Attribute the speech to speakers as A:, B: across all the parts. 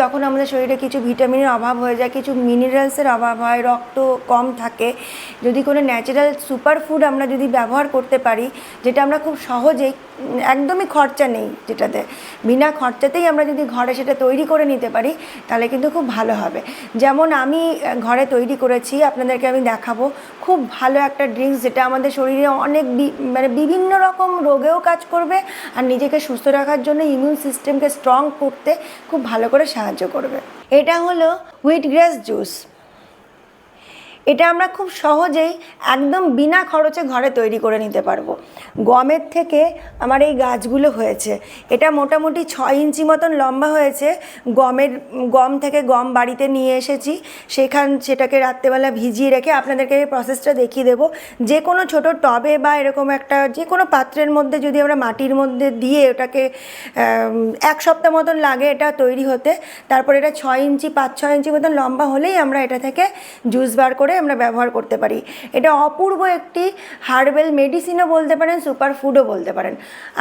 A: যখন আমাদের শরীরে কিছু ভিটামিনের অভাব হয়ে যায়, কিছু মিনারেলসের অভাব হয়, রক্ত কম থাকে, যদি কোনো ন্যাচারাল সুপার ফুড আমরা যদি ব্যবহার করতে পারি, যেটা আমরা খুব সহজেই, একদমই খরচা নেই যেটাতে, বিনা খরচাতেই আমরা যদি ঘরে সেটা তৈরি করে নিতে পারি, তাহলে কিন্তু খুব ভালো হবে। যেমন আমি ঘরে তৈরি করেছি, আপনাদেরকে আমি দেখাবো, খুব ভালো একটা ড্রিঙ্কস যেটা আমাদের শরীরে অনেক মানে বিভিন্ন রকম রোগেও কাজ করবে, আর নিজেকে সুস্থ রাখার জন্য ইমিউন সিস্টেমকে স্ট্রং করতে খুব ভালো করে করবে। এটা হলো হুইট গ্রাস জুস এটা আমরা খুব সহজেই একদম বিনা খরচে ঘরে তৈরি করে নিতে পারব। গমের থেকে আমার এই গাছগুলো হয়েছে। এটা মোটামুটি ছয় ইঞ্চি মতন লম্বা হয়েছে। গমের, গম থেকে গম বাড়িতে নিয়ে এসেছি। সেখান, সেটাকে রাত্রেবেলা ভিজিয়ে রেখে আপনাদেরকে এই প্রসেসটা দেখিয়ে দেবো। যে কোনো ছোট টবে বা এরকম একটা যে কোনো পাত্রের মধ্যে যদি আমরা মাটির মধ্যে দিয়ে ওটাকে এক সপ্তাহ মতন লাগে এটা তৈরি হতে, তারপর এটা ছয় ইঞ্চি, পাঁচ, ছয় ইঞ্চি মতন লম্বা হলেই আমরা এটা থেকে জুস বার করে আমরা ব্যবহার করতে পারি। এটা অপূর্ব একটি হার্বেল মেডিসিনও বলতে পারেন সুপার ফুডও বলতে পারেন।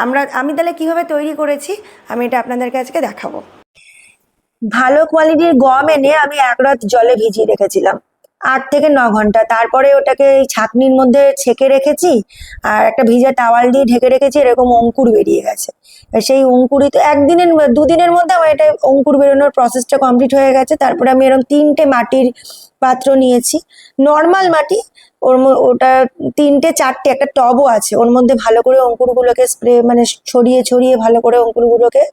A: আমরা, আমি তাহলে কীভাবে তৈরি করেছি? আমি এটা আপনাদেরকে আজকে দেখাবো। ভালো কোয়ালিটির গম এনে আমি এক রাত জলে ভিজিয়ে রেখেছিলাম। আট থেকে ন ঘণ্টা। তারপরে ওটাকে এই ছাকনির মধ্যে ছেঁকে রেখেছি, আর একটা ভিজা টাওয়াল দিয়ে ঢেকে রেখেছি, এরকম অঙ্কুর বেরিয়ে গেছে। সেই অঙ্কুরই তো একদিনের দুদিনের মধ্যে আমার এটা অঙ্কুর বেরোনোর প্রসেসটা কমপ্লিট হয়ে গেছে। তারপরে আমি এরকম তিনটে মাটির পাত্র নিয়েছি। নর্মাল মাটি ওর ওটা তিনটে, চারটে একটা টবও আছে। ওর মধ্যে ভালো করে অঙ্কুরগুলোকে স্প্রে মানে ছড়িয়ে ছড়িয়ে ভালো করে অঙ্কুরগুলোকে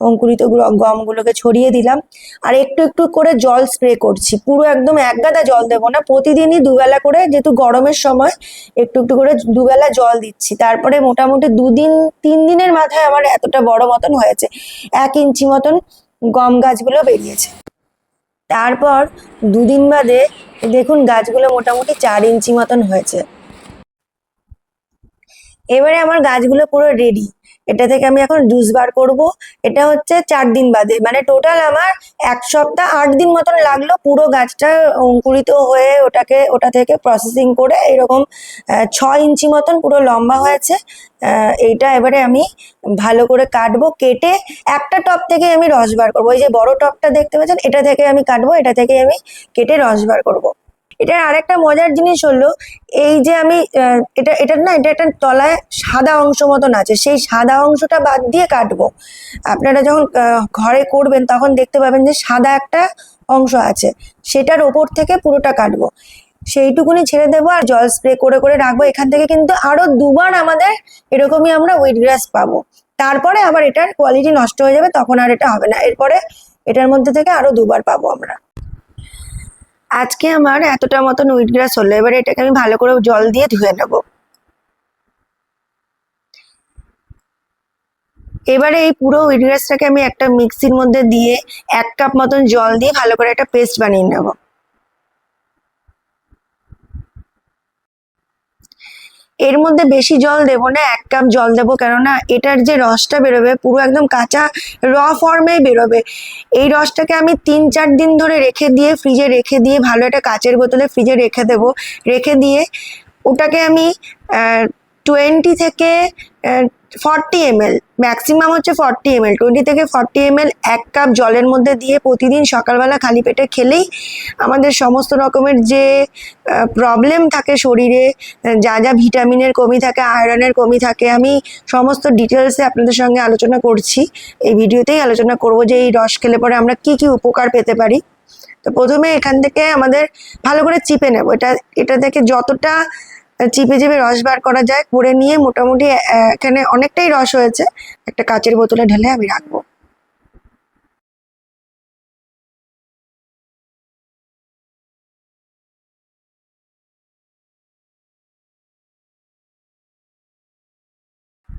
A: অঙ্কুরিত গুলো- গমগুলোকে ছড়িয়ে দিলাম। আর একটু একটু করে জল স্প্রে করছি। পুরো একদম এক গাদা জল দেবো না। প্রতিদিনই দুবেলা করে, যেহেতু গরমের সময়, একটু একটু করে দুবেলা জল দিচ্ছি। তারপরে মোটামুটি দুদিন, তিন দিনের মাথায় আমার এতটা বড় মতন হয়েছে। এক ইঞ্চি মতন গম গাছগুলো বেরিয়েছে। তারপর দুদিন বাদে দেখুন গাছগুলো মোটামুটি চার ইঞ্চি মতন হয়েছে। এবারে আমার গাছগুলো পুরো রেডি এটা থেকে আমি এখন জুস বার করব। এটা হচ্ছে চার দিন বাদে। মানে টোটাল আমার এক সপ্তাহ আট দিন মতন লাগল পুরো গাছটা অঙ্কুরিত হয়ে ওটাকে, ওটা থেকে প্রসেসিং করে এরকম ছয় ইঞ্চি মতন পুরো লম্বা হয়েছে। এইটা এবারে আমি ভালো করে কাটবো, কেটে একটা টপ থেকে আমি রস বার করব। এই যে বড় টপটা দেখতে পাচ্ছেন, এটা থেকে আমি কাটবো, এটা থেকে আমি কেটে রস বার করব। এটার আরেকটা মজার জিনিস হলো, এই যে আমি এটা এটা না, এটা একটা তলায় সাদা অংশ মতন আছে, সেই সাদা অংশটা বাদ দিয়ে কাটবো। আপনারা যখন ঘরে করবেন তখন দেখতে পাবেন যে সাদা একটা অংশ আছে, সেটার ওপর থেকে পুরোটা কাটবো। সেইটুকুনি ছেড়ে দেবো আর জল স্প্রে করে করে রাখব। এখান থেকে কিন্তু আরও দুবার আমাদের এরকমই আমরা উইট গ্রাস পাবো। তারপরে আবার এটার কোয়ালিটি নষ্ট হয়ে যাবে, তখন আর এটা হবে না। এরপরে এটার মধ্যে থেকে আরও দুবার পাবো আমরা। আজকে আমার এতটা মতন উইট গ্রাস হলো, এবার এটাকে আমি ভালো করে জল দিয়ে ধুয়ে নেব। এবারে এই পুরো উইট গ্রাসটাকে আমি একটা মিক্সির মধ্যে দিয়ে এক কাপ মতন জল দিয়ে ভালো করে একটা পেস্ট বানিয়ে নেব। এর মধ্যে বেশি জল দেবো না, এক কাপ জল দেবো, কেননা এটার যে রসটা বেরোবে পুরো একদম কাঁচা র ফর্মেই বেরোবে। এই রসটাকে আমি তিন চার দিন ধরে রেখে দিয়ে ফ্রিজে রেখে দিয়ে ভালো একটা কাচের বোতলে ফ্রিজে রেখে দেবো। রেখে দিয়ে ওটাকে আমি টোয়েন্টি থেকে ফর্টি এমএল ম্যাক্সিমাম হচ্ছে ফর্টি এমএল টোয়েন্টি থেকে ফর্টি এমএল এক কাপ জলের মধ্যে দিয়ে প্রতিদিন সকালবেলা খালি পেটে খেলেই আমাদের সমস্ত রকমের যে প্রবলেম থাকে শরীরে, যা যা ভিটামিনের কমি থাকে আয়রনের কমি থাকে, আমি সমস্ত ডিটেলসে আপনাদের সঙ্গে আলোচনা করছি। এই ভিডিওতেই আলোচনা করব যে এই রস খেলে পরে আমরা কি কি উপকার পেতে পারি। তো প্রথমে এখান থেকে আমাদের ভালো করে চিপে নেব। এটা এটা থেকে যতটা চিপে চিপে রস বার করা যায় করে নিয়ে মোটামুটি এখানে অনেকটাই রস হয়েছে। একটা কাচের বোতলে ঢেলে আমি রাখব।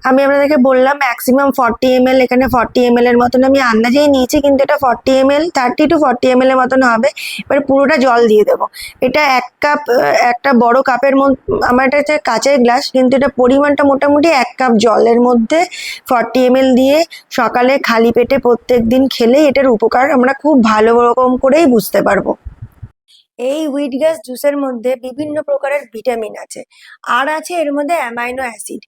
A: আমি আপনাদেরকে বললাম ম্যাক্সিমাম ফর্টি এম এখানে ফর্টি এম এর মতন আমি আন্দাজেই নিয়েছি, কিন্তু এটা forty M L thirty two forty M এর মতন হবে। এবার পুরোটা জল দিয়ে দেবো। এটা এক কাপ একটা বড় কাপের মধ্যে আমার এটা হচ্ছে কাচের গ্লাস কিন্তু এটা পরিমাণটা মোটামুটি এক কাপ জলের মধ্যে ফর্টি এম দিয়ে সকালে খালি পেটে প্রত্যেক দিন খেলেই এটার উপকার আমরা খুব ভালো রকম করেই বুঝতে পারব। এই হুইট গ্যাস জুসের মধ্যে বিভিন্ন প্রকারের ভিটামিন আছে। আর আছে এর মধ্যে অ্যামাইনো অ্যাসিড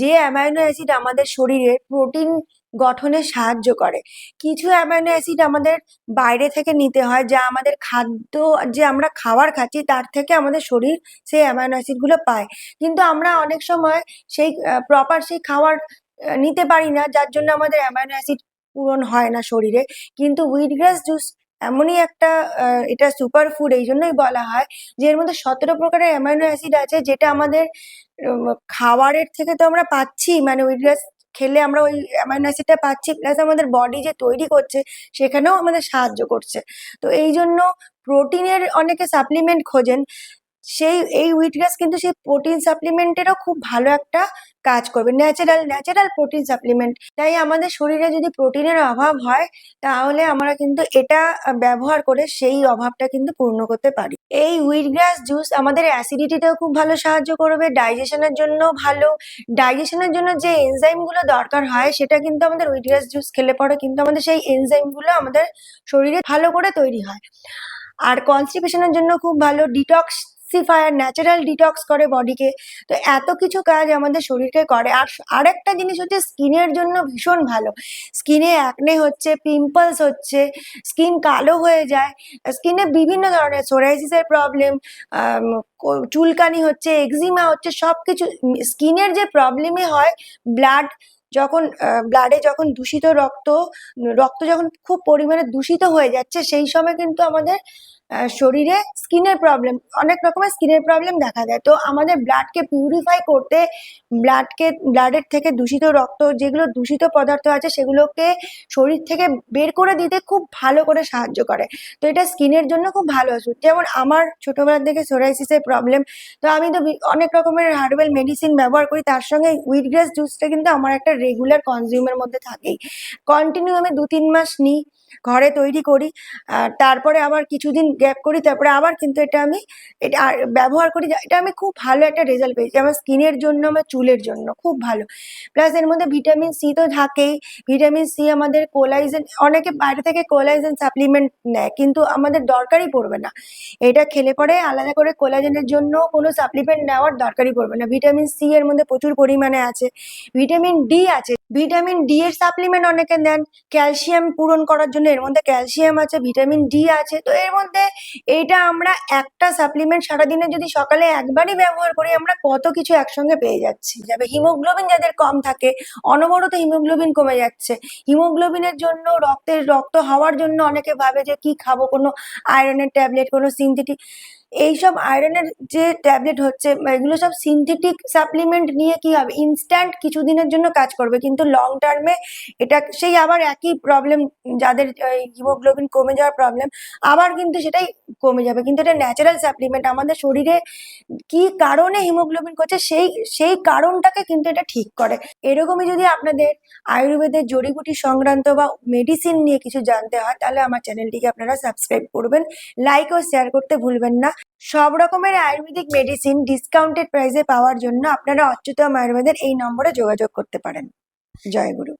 A: যে অ্যামাইনো অ্যাসিড আমাদের শরীরে প্রোটিন গঠনে সাহায্য করে। কিছু অ্যামাইনো অ্যাসিড আমাদের বাইরে থেকে নিতে হয়, যা আমাদের খাদ্য, যে আমরা খাবার খাচ্ছি, তার থেকে আমাদের শরীর সেই অ্যামাইনো অ্যাসিডগুলো পায়। কিন্তু আমরা অনেক সময় সেই প্রপার সেই খাবার নিতে পারি না, যার জন্য আমাদের অ্যামাইনো অ্যাসিড পূরণ হয় না শরীরে। কিন্তু হুইট গ্রাস জুস এমনই একটা এটা সুপার ফুড এই জন্যই বলা হয় যে এর মধ্যে সতেরো প্রকারের অ্যামাইনো অ্যাসিড আছে যেটা আমাদের খাবারের থেকে তো আমরা পাচ্ছি মানে ওই খেলে আমরা ওই অ্যামাইনো অ্যাসিডটা পাচ্ছি প্লাস আমাদের বডি যে তৈরি করছে সেখানেও আমাদের সাহায্য করছে। তো এই জন্য প্রোটিনের অনেকে সাপ্লিমেন্ট খোঁজেন। সেই, এই হুইট গ্রাস কিন্তু সেই প্রোটিন সাপ্লিমেন্টেরও খুব ভালো একটা কাজ করবে। ন্যাচারাল ন্যাচারাল প্রোটিন সাপ্লিমেন্ট তাই আমাদের শরীরে যদি প্রোটিনের অভাব হয়, তাহলে আমরা কিন্তু এটা ব্যবহার করে সেই অভাবটা কিন্তু পূর্ণ করতে পারি। এই হুইট গ্রাস জুস আমাদের অ্যাসিডিটিতেও খুব ভালো সাহায্য করবে ডাইজেশনের জন্য ভালো। ডাইজেশনের জন্য যে এনজাইমগুলো দরকার হয়, সেটা কিন্তু আমাদের হুইট গ্রাস জুস খেলে পরে কিন্তু আমাদের সেই এনজাইমগুলো আমাদের শরীরে ভালো করে তৈরি হয়। আর কনস্টিপেশনের জন্য খুব ভালো। ডিটক্সিফায়ার ন্যাচারাল ডিটক্স করে বডিকে তো এত কিছু কাজ আমাদের শরীরকে করে। আর আরেকটা জিনিস হচ্ছে স্কিনের জন্য ভীষণ ভালো। স্কিনে অ্যাকনে হচ্ছে পিম্পলস হচ্ছে, স্কিন কালো হয়ে যায়, স্কিনে বিভিন্ন ধরনের সোরাইসিসের প্রবলেম চুলকানি হচ্ছে এক্সিমা হচ্ছে সব কিছু স্কিনের যে প্রবলেমে হয় ব্লাড যখন ব্লাডে যখন দূষিত রক্ত রক্ত যখন খুব পরিমাণে দূষিত হয়ে যাচ্ছে, সেই সময় কিন্তু আমাদের শরীরে স্কিনের প্রবলেম অনেক রকমের স্কিনের প্রবলেম দেখা দেয়। তো আমাদের ব্লাডকে পিউরিফাই করতে ব্লাডকে ব্লাডের থেকে দূষিত রক্ত, যেগুলো দূষিত পদার্থ আছে, সেগুলোকে শরীর থেকে বের করে দিতে খুব ভালো করে সাহায্য করে। তো এটা স্কিনের জন্য খুব ভালো ওষুধ। যেমন আমার ছোটবেলা থেকে সোরাইসিসের প্রবলেম তো আমি তো অনেক রকমের হার্বাল মেডিসিন ব্যবহার করি। তার সঙ্গে উইট গ্রাস জুসটা কিন্তু আমার একটা রেগুলার কনজিউমের মধ্যে থাকেই। কন্টিনিউ আমি দু তিন মাস নিই, ঘরে তৈরি করি। তারপরে আবার কিছুদিন গ্যাপ করি, তারপরে আবার কিন্তু এটা আমি, এটা আর ব্যবহার করি এটা আমি খুব ভালো একটা রেজাল্ট পেয়েছি, আমার স্কিনের জন্য, আমার চুলের জন্য, খুব ভালো। প্লাস এর মধ্যে ভিটামিন সি তো থাকেই ভিটামিন সি আমাদের কোলাইজেন অনেকে বাইরে থেকে কোলাইজেন সাপ্লিমেন্ট নেয়, কিন্তু আমাদের দরকারই পড়বে না। এটা খেলে পরে আলাদা করে কোলাজেনের জন্য কোনো সাপ্লিমেন্ট নেওয়ার দরকারই পড়বে না। ভিটামিন সি এর মধ্যে প্রচুর পরিমাণে আছে ভিটামিন ডি আছে। ভিটামিন ডি এর সাপ্লিমেন্ট অনেকে নেন ক্যালসিয়াম পূরণ করার জন্য, এর মধ্যে ক্যালসিয়াম আছে ভিটামিন ডি আছে, তো এর মধ্যে এইটা আমরা একটা সাপ্লিমেন্ট সারাদিনে যদি সকালে একবারই ব্যবহার করি, আমরা কত কিছু একসঙ্গে পেয়ে যাচ্ছি। যাবে হিমোগ্লোবিন যাদের কম থাকে, অনবরত হিমোগ্লোবিন কমে যাচ্ছে। হিমোগ্লোবিনের জন্য রক্তের রক্ত হওয়ার জন্য অনেকে ভাবে যে কি খাব, কোনো আয়রনের ট্যাবলেট কোনো সিনথেটিক এইসব আয়রনের যে ট্যাবলেট হচ্ছে এগুলো সব সিনথেটিক সাপ্লিমেন্ট নিয়ে কি হবে? ইনস্ট্যান্ট কিছুদিনের জন্য কাজ করবে, কিন্তু লং টার্মে এটা সেই আবার একই প্রবলেম যাদের হিমোগ্লোবিন কমে যাওয়ার প্রবলেম আবার কিন্তু সেটাই কমে যাবে। কিন্তু এটা ন্যাচারাল সাপ্লিমেন্ট আমাদের শরীরে কি কারণে হিমোগ্লোবিন করছে, সেই সেই কারণটাকে কিন্তু এটা ঠিক করে। এরকমই যদি আপনাদের আয়ুর্বেদের জড়িবুটি সংক্রান্ত বা মেডিসিন নিয়ে কিছু জানতে হয়, তাহলে আমার চ্যানেলটিকে আপনারা সাবস্ক্রাইব করবেন লাইক ও শেয়ার করতে ভুলবেন না। সব রকমের আয়ুর্বেদিক মেডিসিন ডিসকাউন্টেড প্রাইসে পাওয়ার জন্য আপনারা অচ্যুতম আয়ুর্বেদের এই নম্বরে যোগাযোগ করতে পারেন। জয় গুরু।